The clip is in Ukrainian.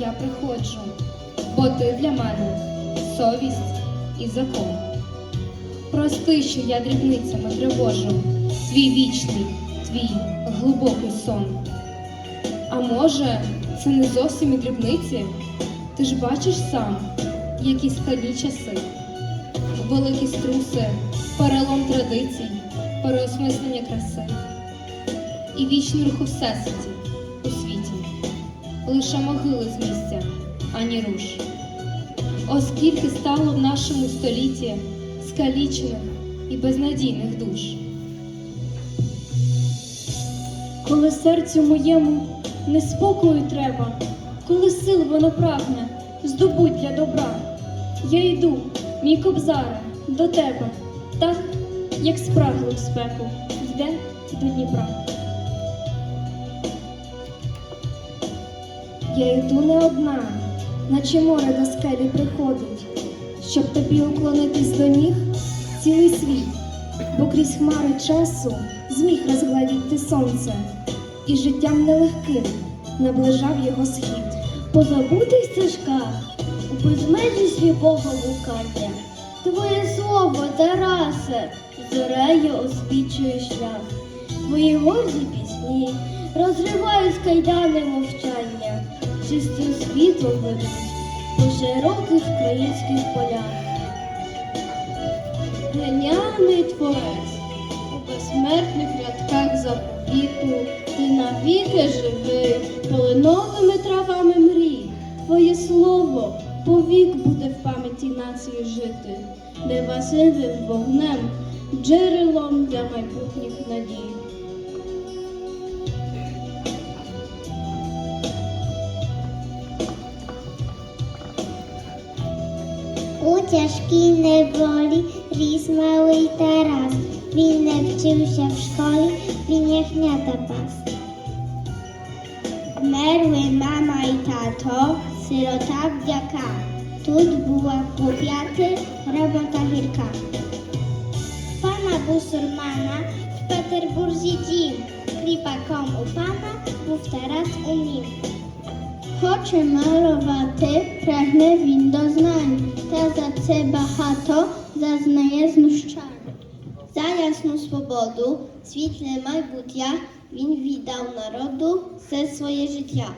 я приходжу, бо ти для мене совість і закон. Прости, що я дрібницями тривожу твій вічний, твій глибокий сон. А може, це не зовсім і дрібниці? Ти ж бачиш сам, які складні часи, великі струси, перелом традицій, переосмислення краси і вічний рух у всесвіті, у світі, лише могили з місця, ані руш. Оскільки стало в нашому столітті скалічених і безнадійних душ. Коли серцю моєму неспокою треба, коли сил воно прагне, здобуть для добра. Я йду, мій кобзаре, до тебе, так, як спраглий в спеку, йде до Дніпра. Я йду не одна, наче море до скелі приходить, щоб тобі уклонитись до ніг цілий світ, бо крізь хмари часу зміг розгладіти сонце, і життям нелегким наближав його схід. По забутих стежках у безмежі сліпого блукання. Твоє слово, Тарасе, зорею освічує шлях. Твої горді пісні розривають кайдани мовчання, чистим світлом ведуть по широких українських полях. Геніальний творець у безсмертних рядках заповіту, ти навіки живий, полиновими травами мрій. Твоє слово повік буде в пам'яті нації жити, невасивим вогнем, джерелом для майбутніх надій. ciężki boli, ris mały i taras. Winę wcił się w szkole, winie wniata pas. Merły mama i tato, syrota wdziaka. Tut była powiaty, robota hirka. Pana busurmana w Peterburzie dziś. Klipa komu pana, mów teraz u nim. Oczy malowaty, pragnę win do znań. Miasta za bahato, zazna jasno szczar. Za jasną swobodu, świetle maj budia, win widał narodu ze swoje życia.